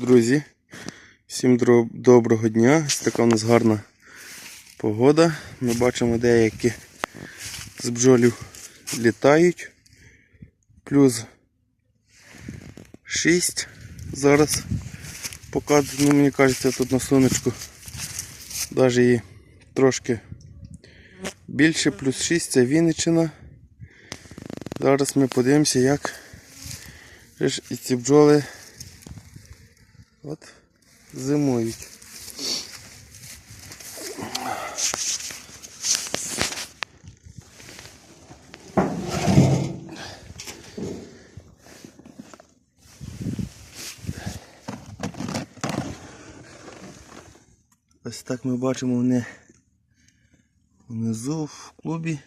Друзі, всім доброго дня. Ось така у нас гарна погода. Ми бачимо деякі з бджолів літають. Плюс 6 зараз показує, ну мені кажеться, тут на сонечку навіть і трошки більше, плюс 6 це Вінниччина. Зараз ми подивимося, як і ці бджоли От зимують. Ось так ми бачимо вони внизу в клубі.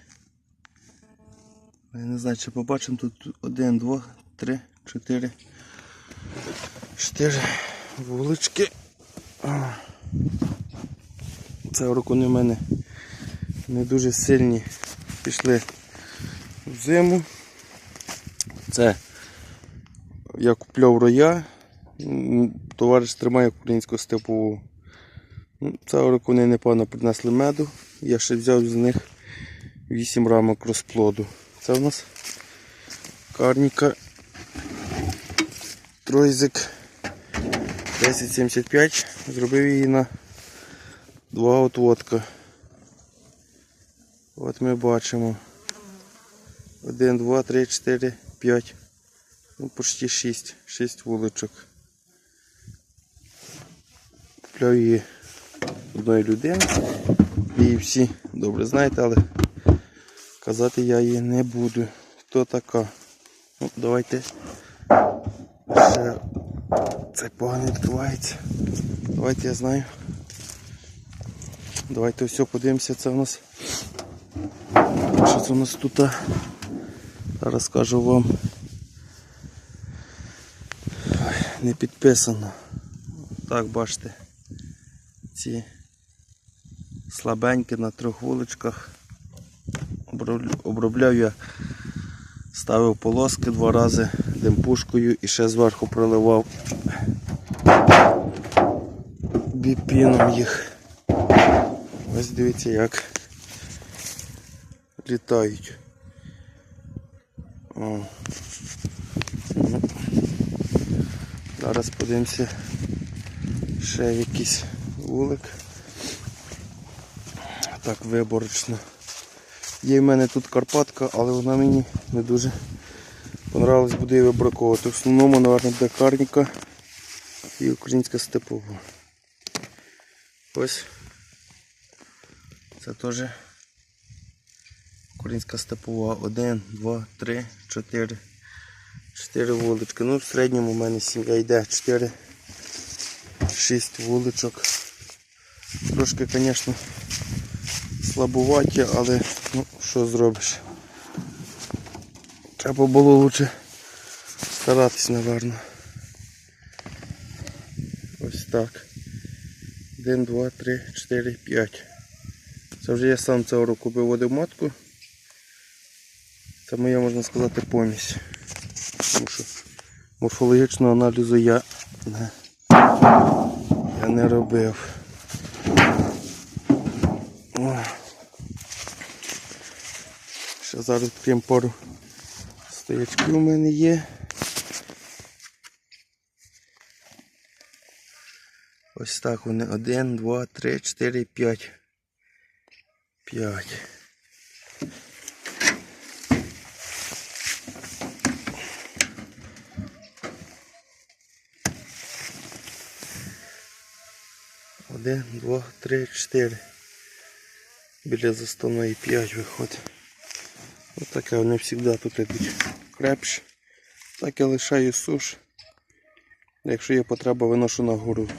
Я не знаю, чи побачимо тут один, два, три, чотири. Чотири вулички. Це року у мене не дуже сильні пішли в зиму. Це я купляв роя. Товариш тримає українську степову. Ну, року вони непогано принесли меду. Я ще взяв з них 8 рамок розплоду. Це у нас карніка Тройзик 1075. Зробив її на два отводка. От ми бачимо. 1, 2, 3, 4, 5. Ну, почти 6. 6 вуличок. Купляв її одної людини. Її всі добре знаєте, але казати я її не буду. Хто така? Ну, давайте це погано відкривається. Давайте я знаю. Давайте все подивимося, це у нас. Що це у нас тут? Зараз скажу вам. Не підписано. Так, бачите. Ці слабенькі на трьох вуличках. Оброб- Обробляв я, ставив полоски два рази демпушкою і ще зверху проливав біпіном їх. Ось дивіться як літають. О. Ну. Зараз подивимося ще якийсь вулик. Так, виборочно. Є в мене тут Карпатка, але вона мені не дуже понравилась, буде її вибраковувати. В основному, мабуть, буде карніка і українська степова. Ось. Це теж українська степова. Один, два, три, чотири. Чотири вулички. Ну, в середньому в мене сім'я йде 4, 6 вуличок. Трошки, звісно, слабуваті, але ну, що зробиш. Треба було лучше старатись, напевно. Ось так. 1, 2, 3, 4, 5. Це вже я сам цього року виводив матку. Це моя, можна сказати, помість. Тому що морфологічного аналізу я не, я не робив. Ще зараз відкриємо пару стоячків у мене є. Ось так вони. Один, два, три, чотири, п'ять. П'ять. Один, два, три, чотири. Біля заставної п'ять виходить. Ось таке вони завжди тут йдуть крепші. Так я лишаю суш. Якщо є потреба, виношу на гору.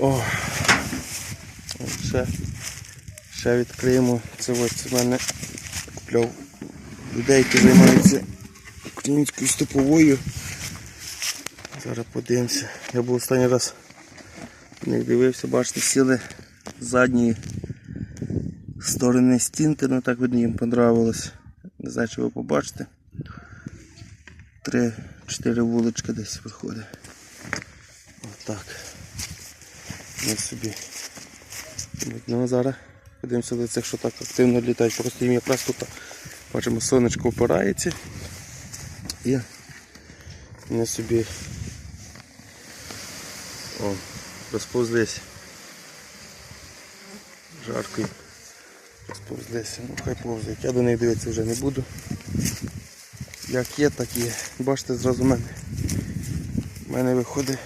О, ще, ще відкриємо. Це ось у мене купляв людей, які займаються українською степовою. Зараз подивимося. Я був останній раз не дивився, бачите, сіли з задньої сторони стінки, ну так видно їм понравилось. Не знаю, чи ви побачите. Три, Чотири вулички десь виходить. Отак. Ми собі. Ну, зараз подивимося до цих, що так активно літають. Просто їм якраз тут бачимо, сонечко опирається. І вони собі о, розповзлись. Жарко розповзлися. Ну хай повзають. Я до них дивитися вже не буду. Як є, так є. Бачите, зразу в мене. В мене виходить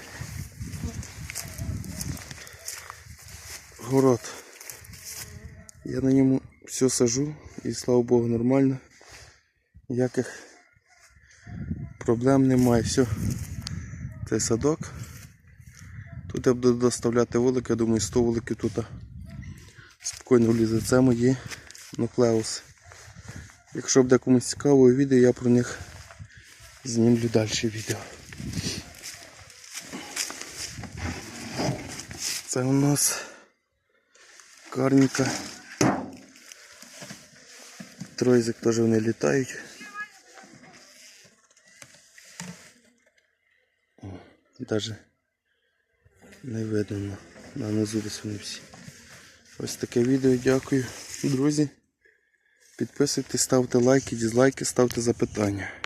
город. Я на ньому все сажу і слава Богу нормально. Ніяких проблем немає. Все. Це садок. Тут я буду доставляти вулики, я думаю 100 вуликів тут спокійно влізе. Це мої нуклеуси. Якщо буде комусь цікаво відео, я про них знімлю далі відео. Це у нас карніка. Тройзик теж вони літають. О, Даже не видно на низу десь вони всі. Ось таке відео, дякую, друзі. Підписуйтесь, ставте лайки, дізлайки, ставте запитання.